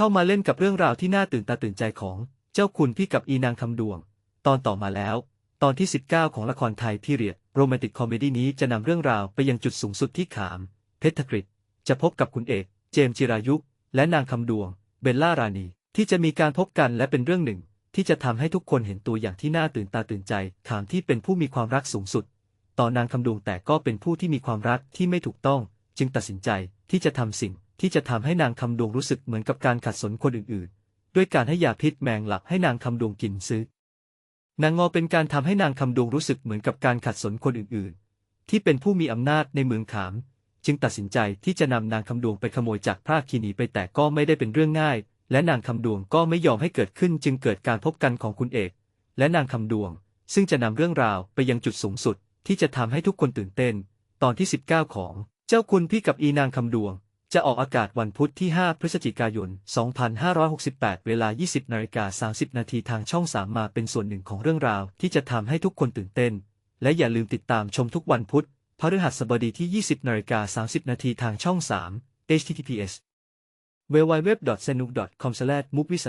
เข้ามาเล่นกับเรื่องราวที่น่าตื่นตาตื่นใจของเจ้าคุณพี่กับอีนางคำดวง ตอนต่อมาแล้ว ตอนที่ 19 ของละครไทยพีเรียดโรแมนติกคอมเมดี้นี้จะนำเรื่องราวไปยังจุดสูงสุดที่ขาม เพชรกฤษจะพบกับคุณเอก เจมส์จิรายุ และนางคำดวง เบลล่ารานีที่จะมีการพบกันและเป็นเรื่องหนึ่ง ที่จะทำให้ทุกคนเห็นตัวอย่างที่น่าตื่นตาตื่นใจขามที่เป็นผู้มีความรักสูงสุด ต่อนางคำดวงแต่ก็เป็นผู้ที่มีความรักที่ไม่ถูกต้อง จึงตัดสินใจที่จะทำสิ่ง ที่จะทำให้นางคำดวงรู้สึกเหมือนกับการขัดสนคนอื่นๆ ด้วยการให้ยาพิษแมงหลับให้นางคำดวงกินซื้อนางงอเป็นการทำให้นางคำดวงรู้สึกเหมือนกับการขัดสนคนอื่นๆ ที่เป็นผู้มีอำนาจในเมืองขาม จึงตัดสินใจที่จะนำนางคำดวงไปขโมยจากพระคีนีไปแต่ก็ไม่ได้เป็นเรื่องง่าย และนางคำดวงก็ไม่ยอมให้เกิดขึ้นจึงเกิดการพบกันของคุณเอก และนางคำดวง ซึ่งจะนำเรื่องราวไปยังจุดสูงสุดที่จะทำให้ทุกคนตื่นเต้น ตอนที่ 19 ของ เจ้าคุณพี่กับอีนางคำดวง จะออกอากาศวันพุธที่ 5 พฤศจิกายน 2568 เวลา 20นาฬิกา30 นาทีทางช่อง 3 มาเป็นส่วนหนึ่งของเรื่องราวที่จะทำให้ทุกคนตื่นเต้น และอย่าลืมติดตามชมทุกวันพุธ พฤหัสบดีที่ 20นาฬิกา30 นาทีทางช่อง 3 https www.senuk.com/movie